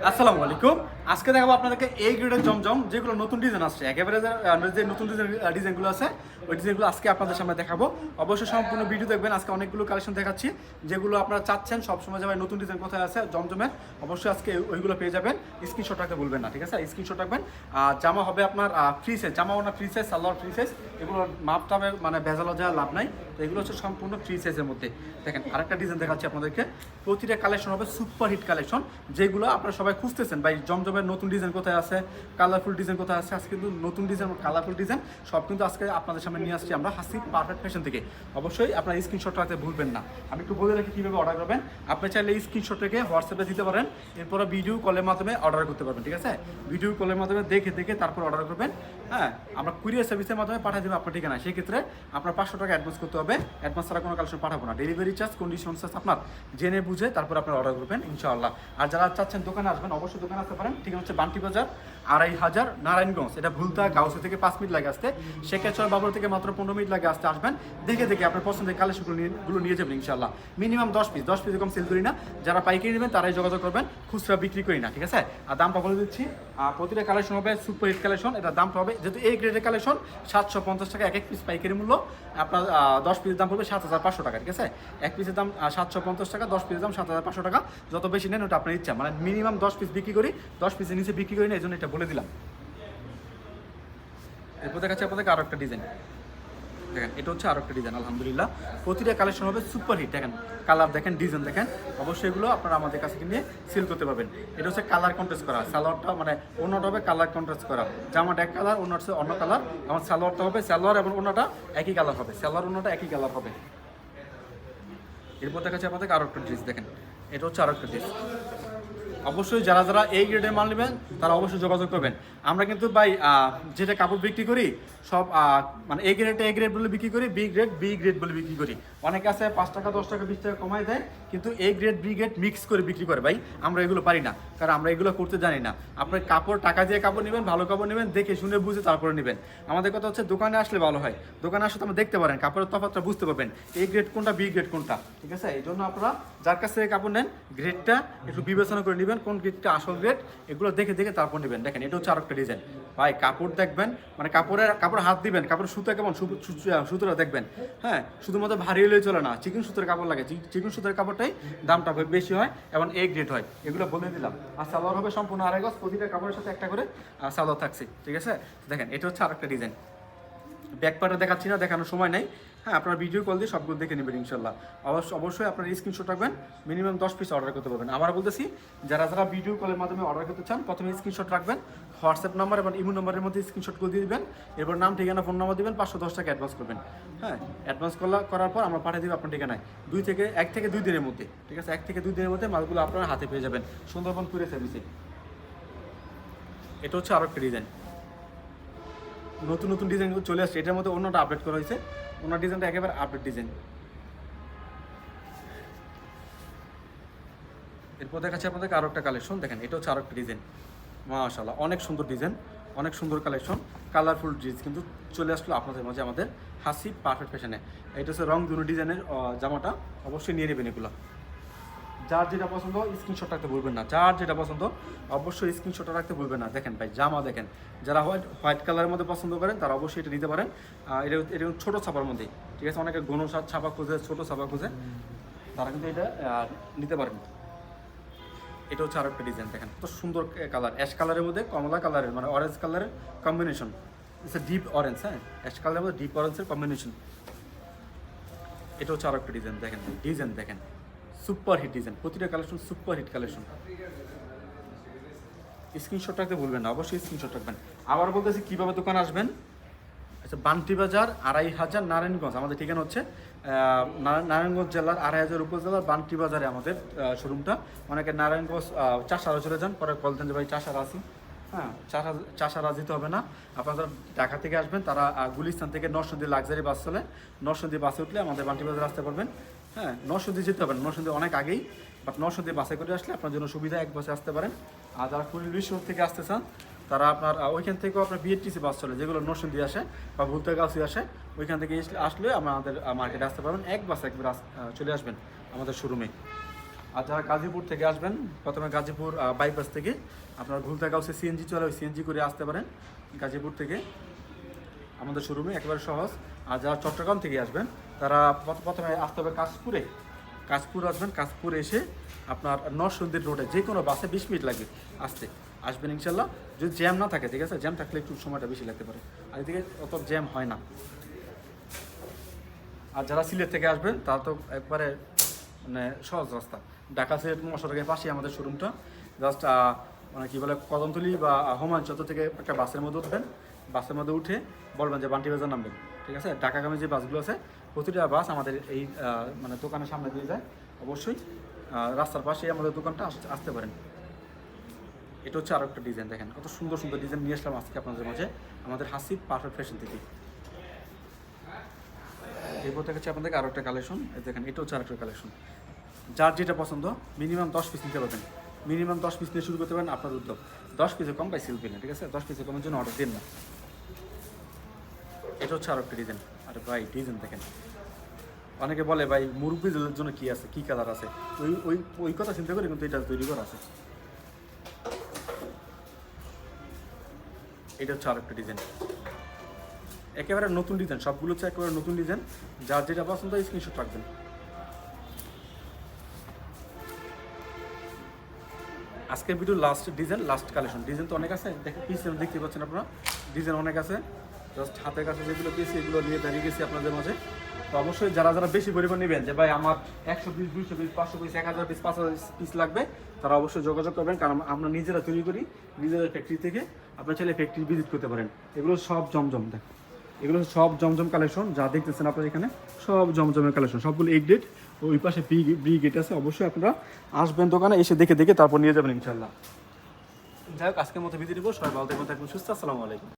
আসসালামু আলাইকুম। আজকে দেখাবো আপনাদেরকে এই গ্রেডের জমজম যেগুলো নতুন ডিজাইন আসছে। একেবারে যে, নতুন ডিজাইন ডিজাইনগুলো আছে ওই ডিজাইনগুলো আজকে আপনাদের সামনে দেখাবো। অবশ্যই সম্পূর্ণ ভিডিও দেখবেন। আজকে অনেকগুলো কালেকশন দেখাচ্ছি যেগুলো আপনারা চাচ্ছেন সবসময় যাবে নতুন ডিজাইন কোথায় আছে জমজমে অবশ্যই আজকে ওইগুলো পেয়ে যাবেন। স্ক্রিনশট রাখতে বলবেন না ঠিক আছে? স্ক্রিনশট রাখবেন। আর জামা হবে আপনার ফ্রি সাইজ জামা ওনা free size salwar free size এগুলোর মাপটা হবে মানে ভেজালো যাওয়ার লাভ নাই। তো এগুলো হচ্ছে সম্পূর্ণ ফ্রি সাইজের মধ্যে। দেখেন, আরেকটা ডিজাইন দেখাচ্ছি আপনাদেরকে। প্রতিটা কালেকশন হবে সুপার হিট কালেকশন যেগুলো আপনারা সবাই খুঁজতেছেন, ভাই, জমজমের নতুন ডিজাইন কোথায় আছে কালারফুল ডিজাইন কোথায় আছে, আজকে কিন্তু নতুন ডিজাইন কালারফুল ডিজাইন সব কিন্তু আজকে আপনাদের সামনে নিয়ে আসছি আমরা হাসি পারফেক্ট ফ্যাশন থেকে। অবশ্যই আপনার স্ক্রিনশট রাখতে ভুলবেন না। আমি একটু বলে রাখি কীভাবে অর্ডার করবেন। আপনি চাইলে স্ক্রিনশট থেকে হোয়াটসঅ্যাপে দিতে পারেন, এরপরে ভিডিও কলের মাধ্যমে অর্ডার করতে পারবেন, ঠিক আছে? ভিডিও কলের মাধ্যমে দেখে দেখে তারপর অর্ডার করবেন হ্যাঁ? আমরা কুরিয়ার সার্ভিসের মাধ্যমে পাঠিয়ে দেবো আপনার ঠিকানা সেক্ষেত্রে আপনার পাঁচশো টাকা অ্যাডভান্স করতে হবে অ্যাডভান্স ছাড়া কোনো কালেকশন পাঠাবো না। ডেলিভারি চার্জ কন্ডিশন চার্জ আপনার জেনে বুঝে তারপর আপনার অর্ডার করবেন, ইনশাআল্লাহ। আর যারা চাচ্ছেন দোকানে আসবেন, অবশ্যই দোকানে আসতে পারেন। ঠিক হচ্ছে বান্টি বাজার, আড়াই হাজার নারায়ণগঞ্জ। এটা ভুলতা গাউসে থেকে পাঁচ মিনিট লাগে আসতে। শেখেশ্বর বাবুর থেকে মাত্র পনেরো মিনিট লাগে আসতে আসবেন। দেখে দেখে আপনার পছন্দের কালেকশনগুলো গুলো নিয়ে যাবেন, ইনশাআল্লাহ। মিনিমাম দশ পিস দশ পিস এরকম সেল করি না। যারা পাইকারি নেবেন, তারাই যোগাযোগ করবেন। খুচরা বিক্রি করি না, ঠিক আছে? আর দামটা বলে দিচ্ছি। প্রতিটা কালেকশন হবে সুপার হিট কালেকশন। এটা দামটা হবে যেহেতু এই গ্রেডের কালেকশন, সাতশো পঞ্চাশ টাকা এক এক পিস পাইকারি মূল্য। আপনার দশ পিসের দাম পড়বে সাত হাজার পাঁচশো টাকা, ঠিক আছে? এক পিসের দাম সাতশো পঞ্চাশ টাকা, দশ পিসের দাম সাত হাজার পাঁচশো টাকা। যত বেশি নেন ওটা আপনার ইচ্ছা মানে মিনিমাম দশ পিস বিক্রি করি, দশ পিসের নিচে বিক্রি করি না, এই জন্য এটা বলে দিলাম। এরপর দেখাচ্ছি আপনাদেরকে আরও একটা ডিজাইন দেখেন, এটা হচ্ছে আরও একটা ডিজাইন আলহামদুলিল্লাহ। প্রতিটা কালেকশন হবে সুপার হিট দেখেন। কালার দেখেন ডিজাইন দেখেন, অবশ্যই এগুলো আপনারা আমাদের কাছে কিনে সেল করতে পারবেন। এটা হচ্ছে কালার কন্ট্রাস্ট করা, সালোয়ারটা মানে অন্যটা হবে কালার কন্ট্রাস্ট করা। জামাটা এক কালার অন্য হচ্ছে অন্য কালার আমার সালোয়ারটা হবে সালোয়ার এবং অন্যটা একই কালার হবে। সালোয়ার, অন্যটা একই কালার হবে। এরপর দেখা যাচ্ছে আপনাদেরকে আরও একটা ড্রেস দেখেন। এটা হচ্ছে আরও একটা ড্রেস অবশ্যই যারা যারা এই গ্রেডের মাল নেবেন, তারা অবশ্যই যোগাযোগ করবেন। আমরা কিন্তু ভাই যেটা কাপড় বিক্রি করি, সব মানে এ গ্রেড এ গ্রেড বলে বিক্রি করি বি গ্রেড বি গ্রেড বলে বিক্রি করি। অনেকে আছে পাঁচ টাকা, দশ টাকা, বিশ টাকা কমাই দেয়, কিন্তু A grade B grade mix করে বিক্রি করে। ভাই, আমরা এগুলো পারি না, কারণ আমরা এগুলো করতে জানি না। আপনার কাপড়, টাকা দিয়ে কাপড় নেবেন, ভালো কাপড় নেবেন, দেখে শুনে বুঝে তারপরে নেবেন। আমাদের কথা হচ্ছে দোকানে আসলে ভালো হয়। দোকানে আসলে আপনি দেখতে পারেন, কাপড়ের তফাৎটা বুঝতে পারবেন এ গ্রেড কোনটা বি গ্রেড কোনটা। ঠিক আছে? এই জন্য আপনারা যার কাছ থেকে কাপড় নেন গ্রেডটা একটু বিবেচনা করে নেবেন। কোন গ্রেডটা আসল গ্রেড এগুলো দেখে দেখে তারপর নেবেন। দেখেন, এটা হচ্ছে আরেকটা ডিজাইন ভাই, কাপড় দেখবেন মানে কাপড়ের কাপড় হাত দিবেন কাপড় সুতো কেমন? সুতোটা দেখবেন। হ্যাঁ শুধুমাত্র ভারী হলেই চলে না, চিকন সুতোর কাপড় লাগে। চিকন সুতোর কাপড়টাই দামটা বেশি হয় এবং এ গ্রেড হয়। এগুলো বলে দিলাম। আর সালোয়ার হবে সম্পূর্ণ আড়াই গজ, প্রতিটা কাপড়ের সাথে একটা করে সালোয়ার থাকছে। ঠিক আছে? দেখেন, এটা হচ্ছে আরেকটা ডিজাইন ব্যাক পার্টটা দেখাচ্ছি না, দেখানোর সময় নেই। হ্যাঁ আপনার ভিডিও কল দিয়ে সবগুলো দেখে নেবেন ইনশাল্লাহ। অবশ্যই অবশ্যই আপনার স্ক্রিনশট রাখবেন মিনিমাম দশ পিস অর্ডার করতে পারবেন। আবার বলতেছি, যারা যারা ভিডিও কলের মাধ্যমে অর্ডার করতে চান, প্রথমে স্ক্রিনশট রাখবেন হোয়াটসঅ্যাপ নাম্বার এবং ইমো নাম্বারের মধ্যে স্ক্রিনশট করে দিয়ে দিবেন। এরপর নাম, ঠিকানা ফোন নাম্বার দিবেন, পাঁচশো দশ টাকা অ্যাডভান্স করবেন। হ্যাঁ অ্যাডভান্স করা করার পর আমরা পাঠিয়ে দেবো আপনার ঠিকানায়। দুই থেকে, এক থেকে দুই দিনের মধ্যে, ঠিক আছে? এক থেকে দুই দিনের মধ্যে মালগুলো আপনার হাতে পেয়ে যাবেন। সুন্দরবন কুরিয়ার সার্ভিসে এটা হচ্ছে আরও একটা ডিজাইন নতুন নতুন ডিজাইনগুলো চলে আসছে। এটার মধ্যে অন্যটা আপডেট করা হয়েছে। অন্য ডিজাইনটা একেবারে আপডেট ডিজাইন এরপর দেখাচ্ছি আপনাদেরকে আরও একটা কালেকশন দেখেন, এটা হচ্ছে আরও একটা ডিজাইন মাশাল্লাহ অনেক সুন্দর ডিজাইন অনেক সুন্দর কালেকশন কালারফুল ড্রেস কিন্তু চলে আসলো আপনাদের মাঝে আমাদের হাসি পারফেক্ট ফ্যাশনে এটা হচ্ছে রং দুনো ডিজাইনের জামাটা। অবশ্যই নিয়ে নেবেন এগুলো। যার যেটা পছন্দ স্ক্রিনশট রাখতে ভুলবেন না। যার যেটা পছন্দ, অবশ্যই স্ক্রিনশট রাখতে ভুলবেন না। দেখেন ভাই, জামা দেখেন। যারা হোয়াইট হোয়াইট কালারের মধ্যে পছন্দ করেন, তারা অবশ্যই এটা নিতে পারেন। এটা এটা ছোটো ছাপার মধ্যেই। ঠিক আছে? অনেকে সা- ছাপা খুঁজে, ছোটো ছাপা খুঁজে, তারা কিন্তু এটা নিতে পারেন। এটা হচ্ছে আরও একটা ডিজাইন দেখেন। তো সুন্দর কালার। অ্যাশ কালারের মধ্যে কমলা কালারের মানে অরেঞ্জ কালারের কম্বিনেশন ইটস ডিপ অরেঞ্জ হ্যাঁ? অ্যাশ কালারের মধ্যে ডিপ অরেঞ্জের কম্বিনেশন এটা হচ্ছে আরও একটা ডিজাইন দেখেন। ডিজাইন দেখেন। সুপার হিট ডিজাইন প্রতিটা collection super hit collection screenshot রাখতে ভুলবেন না, অবশ্যই স্ক্রিনশট রাখবেন। আবার বলতেছি, কীভাবে দোকান আসবেন? আচ্ছা বান্টি বাজার, আড়াই হাজার, নারায়ণগঞ্জ। আমাদের ঠিকানা হচ্ছে নারায়ণগঞ্জ জেলার আড়াই হাজার উপজেলার বান্টি বাজারে আমাদের শোরুমটা অনেকে নারায়ণগঞ্জ চাষারা চলে যান, পরে বলতেন যে ভাই চাষারা আছি হ্যাঁ চাষা যেতে হবে না। আপনারা ঢাকা থেকে আসবেন, তারা গুলিস্তান থেকে নরসন্দী লাক্সারি বাস চলে। নরসন্দী বাসে উঠলে আমাদের বান্টি বাজার আসতে পারবেন হ্যাঁ নরসন্দী যেতে হবে নরসন্দী অনেক আগেই। বাট নরসন্দী বাসে করে আসলে আপনার জন্য সুবিধা, এক বাসে আসতে পারেন। আর যারা কুড়িল শহর থেকে আসতে চান, তারা আপনার ওইখান থেকেও আপনার বিএটিসি বাস চলে, যেগুলো নরসিংদী আসে বা ভুলতাগাছি আসে, ওইখান থেকে আসলে আমাদের মার্কেটে আসতে পারবেন। এক বাস একবার চলে আসবেন আমাদের শোরুমে আর যারা গাজীপুর থেকে আসবেন, প্রথমে গাজীপুর বাইপাস থেকে, আপনারা আপনার ঘুলতাগাউসে সিএনজি চলে ওই সিএনজি করে আসতে পারেন, গাজীপুর থেকে। আমাদের শোরুমে একেবারে সহজ। আর যারা চট্টগ্রাম থেকে আসবেন, তারা প্রথমে আসতে হবে কাশপুরে। কাশপুর আসবেন, কাশপুর এসে আপনার নরসন্দির রোডে যে কোনো বাসে বিশ মিনিট লাগবে আসতে। আসবেন ইনশাল্লাহ। যদি জ্যাম না থাকে, ঠিক আছে? জ্যাম থাকলে একটু সময়টা বেশি লাগতে পারে। আর এদিকে অত জ্যাম হয় না। আর যারা সিলেট থেকে আসবেন, তারা তো একবারে মানে সহজ রাস্তা। ঢাকা সিলেট মশারকের পাশে আমাদের শোরুমটা জাস্ট মানে কি বলে, কদমতলি বা হুমায়ুন চত্বর থেকে একটা বাসের মধ্যে উঠবেন। বাসের মধ্যে উঠে বলবেন যে, বান্টি বাজার নামবেন। ঠিক আছে? ঢাকাগামী যে বাসগুলো আছে, প্রতিটা বাস আমাদের এই মানে দোকানের সামনে দিয়ে যায়। অবশ্যই রাস্তার পাশেই আমাদের দোকানটা আস- আসতে পারেন। এটা হচ্ছে আরও একটা ডিজাইন দেখেন। কত সুন্দর সুন্দর ডিজাইন নিয়ে আসলাম আজকে আপনাদের মাঝে। আমাদের হাসি পারফেক্ট ফ্যাশন থেকে। এরপর থেকে হচ্ছে আপনাদের আরও একটা কালেকশন দেখেন, এটা হচ্ছে আরেকটা কালেকশন যার যেটা পছন্দ মিনিমাম দশ পিস নিতে পারবেন। মিনিমাম দশ পিস নিয়ে শুরু করতে পারেন আপনার উদ্যোগ। দশ পিসে কম পাই সিল পেলে ঠিক আছে? দশ পিসে কমের জন্য অর্ডার দিন না। এটা হচ্ছে আরও একটা ডিজাইন আরে ভাই ডিজাইন দেখেন। অনেকে বলে, ভাই, মুরব্বীদের জন্য কি আছে? কি কালার আছে? ওই ওই ওই কথা চিন্তা করে কিন্তু এটা তৈরি করা আছে। এটা হচ্ছে আরেকটা ডিজাইন একেবারে নতুন ডিজাইন সবগুলো হচ্ছে একেবারে নতুন ডিজাইন যার যেটা পছন্দ স্ক্রিনশট রাখবেন। আজকের video last design last collection design তো অনেক আছে, দেখে পিস দেখতে পাচ্ছেন আপনারা। ডিজাইন অনেক আছে জাস্ট হাতের কাছে যেগুলো পেয়েছি এগুলো নিয়ে দাঁড়িয়ে গেছি আপনাদের মাঝে। তো অবশ্যই যারা যারা বেশি পরিমাণ নেবেন, যে ভাই আমার একশো পিস দুইশো পিস পাঁচশো পিস এক হাজার পিস পাঁচ হাজার পিস লাগবে, তারা অবশ্যই যোগাযোগ করবেন, কারণ আমরা নিজেরা তৈরি করি, নিজেদের ফ্যাক্টরি থেকে আপনার চাইলে ফ্যাক্টরি ভিজিট করতে পারেন। এগুলো সব জমজম দেখ এগুলো সব জমজম কালেকশন যা দেখতেছেন আপনারা এখানে, সব জমজমের কালেকশন সবগুলো এক ডেট ওই পাশে বি বি গেট আছে, অবশ্যই আপনারা আসবেন দোকানে, এসে দেখে দেখে তারপর নিয়ে যাবেন ইনশাল্লাহ যাই হোক, আজকের মতো বিদায় দিব সবাই ভালো থাকবেন, সুস্থ আসসালামু আলাইকুম।